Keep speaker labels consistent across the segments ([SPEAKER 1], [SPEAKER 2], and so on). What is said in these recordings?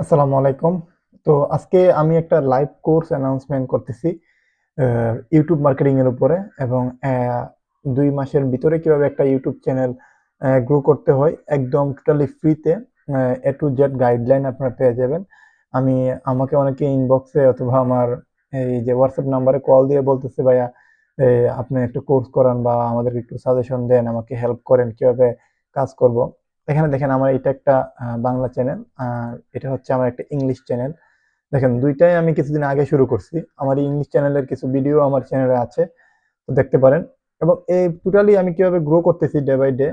[SPEAKER 1] আসসালামু আলাইকুম। তো আজকে আমি একটা লাইভ কোর্স অ্যানাউন্সমেন্ট করতেছি ইউটিউব মার্কেটিং এর উপরে এবং দুই মাসের ভিতরে কীভাবে একটা ইউটিউব চ্যানেল গ্রো করতে হয়, একদম টোটালি ফ্রিতে এ টু জেড গাইডলাইন আপনারা পেয়ে যাবেন। আমি, আমাকে অনেকে ইনবক্সে অথবা আমার এই যে হোয়াটসঅ্যাপ নাম্বারে কল দিয়ে বলতেছে, ভাইয়া আপনি একটা কোর্স করান বা আমাদেরকে একটু সাজেশন দেন, আমাকে হেল্প করেন, কীভাবে কাজ করব? এখানে দেখেন আমার এটা একটা বাংলা চ্যানেল আর এটা হচ্ছে আমার একটা ইংলিশ চ্যানেল দেখেন দুইটাই আমি কিছুদিন আগে শুরু করছি। আমার ইংলিশ চ্যানেলের কিছু ভিডিও আমার চ্যানেলে আছে, তো দেখতে পারেন। এবং এই টোটালি আমি কীভাবে গ্রো করতেছি ডে বাই ডে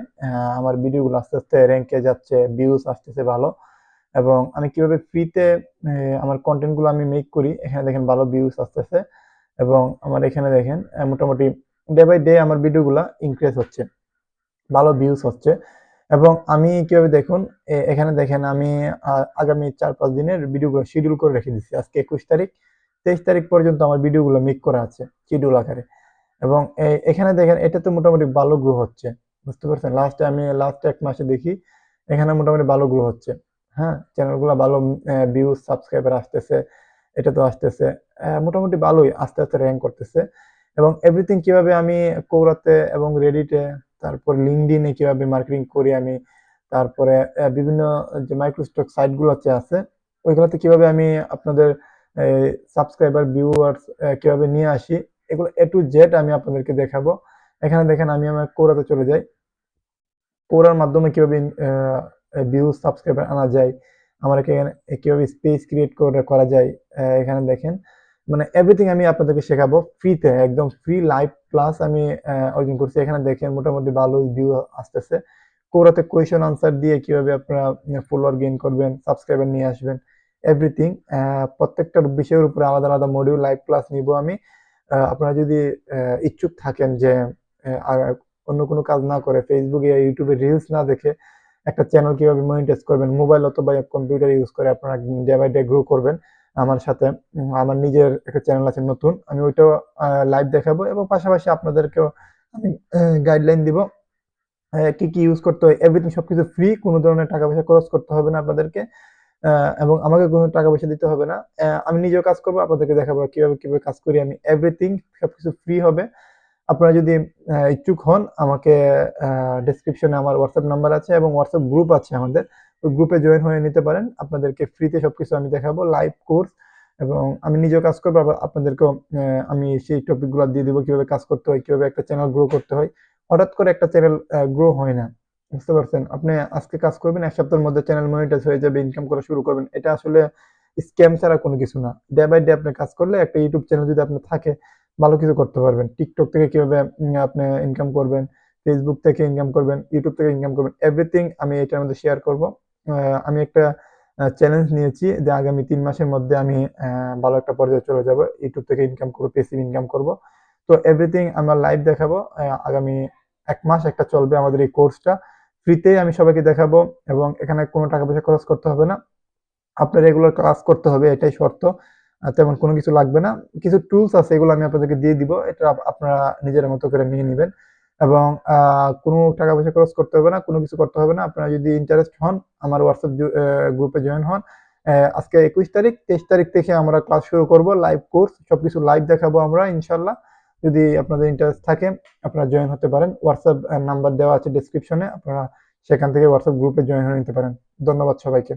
[SPEAKER 1] আমার ভিডিওগুলো আস্তে আস্তে র্যাঙ্কে যাচ্ছে ভিউজ আসতেছে ভালো। এবং আমি কীভাবে ফ্রিতে আমার কন্টেন্টগুলো আমি মেক করি, এখানে দেখেন ভালো ভিউজ আসতেছে। এবং আমার এখানে দেখেন মোটামুটি ডে বাই ডে আমার ভিডিওগুলো ইনক্রিজ হচ্ছে, ভালো ভিউজ হচ্ছে। এবং আমি কীভাবে দেখুন এখানে দেখেন আমি আগামী চার পাঁচ দিনের ভিডিওগুলো শিডিউল করে রেখে দিচ্ছি আজকে একুশ তারিখ, তেইশ তারিখ পর্যন্ত আমার ভিডিওগুলো মেক করা আছে শিডিউল আকারে। এবং এখানে দেখেন, এটা তো মোটামুটি ভালো গ্রো হচ্ছে, বুঝতে পারছেন? লাস্টে আমি লাস্ট এক মাসে দেখি, এখানে মোটামুটি ভালো গ্রো হচ্ছে। হ্যাঁ চ্যানেলগুলো ভালো ভিউজ সাবস্ক্রাইবার আসতেছে, এটা তো আসতেছে মোটামুটি ভালোই, আস্তে আস্তে র্যাঙ্ক করতেছে। এবং এভরিথিং কীভাবে আমি কৌরাতে এবং রেডিটে তারপর লিঙ্কডিনে কীভাবে মার্কেটিং করি আমি, তারপরে বিভিন্ন যে মাইক্রোস্টক সাইটগুলো আছে, ওইগুলোতে কীভাবে আমি আপনাদের সাবস্ক্রাইবার ভিউয়ার্স কীভাবে নিয়ে আসি, এগুলো এ টু জেড আমি আপনাদেরকে দেখাবো। এখানে দেখেন আমি আমার কোরাতে চলে যাই। কোরার মাধ্যমে কীভাবে ভিউ সাবস্ক্রাইবার আনা যায় আমার এখানে কীভাবে স্পেস ক্রিয়েট করে, করা যায় এখানে দেখেন। মানে এভরিথিং আমি আপনাদেরকে শেখাবো। ফ্রিতে একদম ফ্রি লাইভ ক্লাস আমি অর্জন করছি। এখানে দেখেন মোটামুটি ভালো ভিউ আসতেছে। কোরাতে কোয়েশন আনসার দিয়ে কীভাবে আপনারা ফলোয়ার গেইন করবেন সাবস্ক্রাইবার নিয়ে আসবেন এভরিথিং প্রত্যেকটা বিষয়ের উপরে আলাদা আলাদা মডিউল লাইভ ক্লাস নিব আমি। আপনারা যদি ইচ্ছুক থাকেন যে অন্য কোনো কাজ না করে ফেসবুকে ইউটিউবে রিলস না দেখে একটা চ্যানেল কীভাবে মনিটাইজ করবেন মোবাইল অথবা কম্পিউটার ইউজ করে আপনারা ডে বাই ডে গ্রো করবেন। আমার সাথে আমার নিজের একটা চ্যানেল আছে নতুন, আমি ওইটাও লাইভ দেখাবো এবং পাশাপাশি আপনাদেরকেও আমি গাইডলাইন দিব কি কি ইউজ করতে হয় এভরিথিং সবকিছু ফ্রি কোনো ধরনের টাকা পয়সা খরচ করতে হবে না আপনাদেরকে এবং আমাকে কোনো টাকা পয়সা দিতে হবে না আমি নিজেও কাজ করব, আপনাদেরকে দেখাবো কীভাবে কীভাবে কাজ করি আমি এভরিথিং সবকিছু ফ্রি হবে, আপনারা যদি ইচ্ছুক হন, আমাকে ডেসক্রিপশনে আমার হোয়াটসঅ্যাপ নাম্বার আছে এবং হোয়াটসঅ্যাপ গ্রুপ আছে আমাদের গ্রুপে জয়েন হয়ে নিতে পারেন। আপনাদেরকে ফ্রিতে সবকিছু আমি দেখাবো লাইভ কোর্স এবং আমি নিজেও কাজ করব, আবার আপনাদেরকেও আমি সেই টপিকগুলো দিয়ে দিব, কীভাবে কাজ করতে হয়, কীভাবে একটা চ্যানেল গ্রো করতে হয়। হঠাৎ করে একটা চ্যানেল গ্রো হয় না, বুঝতে পারছেন? আপনি আজকে কাজ করবেন, এক সপ্তাহের মধ্যে চ্যানেল মনিটাইজ হয়ে যাবে ইনকাম করা শুরু করবেন। এটা আসলে স্ক্যাম ছাড়া কোনো কিছু না। ডে বাই ডে আপনি কাজ করলে একটা ইউটিউব চ্যানেল যদি আপনার থাকে, ভালো কিছু করতে পারবেন। টিকটক থেকে কীভাবে আপনি ইনকাম করবেন ফেসবুক থেকে ইনকাম করবেন ইউটিউব থেকে ইনকাম করবেন এভরিথিং আমি এটার মধ্যে শেয়ার করব। আমি একটা চ্যালেঞ্জ নিয়েছি যে আগামী তিন মাসের মধ্যে আমি ভালো একটা পর্যায়ে চলে যাব। ইউটিউব থেকে ইনকাম করব পেসিভ ইনকাম করব। তো এভরিথিং আমার লাইভ দেখাবো আগামী এক মাস একটা চলবে আমাদের এই কোর্সটা ফ্রিতে আমি সবাইকে দেখাবো এবং এখানে কোনো টাকা পয়সা খরচ করতে হবে না। আপনার রেগুলার ক্লাস করতে হবে, এটাই শর্ত। তেমন কোনো কিছু লাগবে না। কিছু টুলস আছে, এগুলো আমি আপনাদেরকে দিয়ে দিব। এটা আপনারা নিজের মতো করে নিয়ে নেবেন। এবং কোনো টাকা পয়সা খরচ করতে হবে না, কোনো কিছু করতে হবে না। আপনারা যদি ইন্টারেস্ট হন, আমার হোয়াটসঅ্যাপ গ্রুপে জয়েন হন। আজকে একুশ তারিখ, তেইশ তারিখ থেকে আমরা ক্লাস শুরু করব লাইভ কোর্স সবকিছু লাইভ দেখাবো আমরা ইনশাল্লাহ যদি আপনাদের ইন্টারেস্ট থাকে, আপনারা জয়েন হতে পারেন। হোয়াটসঅ্যাপ নাম্বার দেওয়া আছে ডিসক্রিপশনে আপনারা সেখান থেকে হোয়াটসঅ্যাপ গ্রুপে জয়েন হয়ে নিতে পারেন। ধন্যবাদ সবাইকে।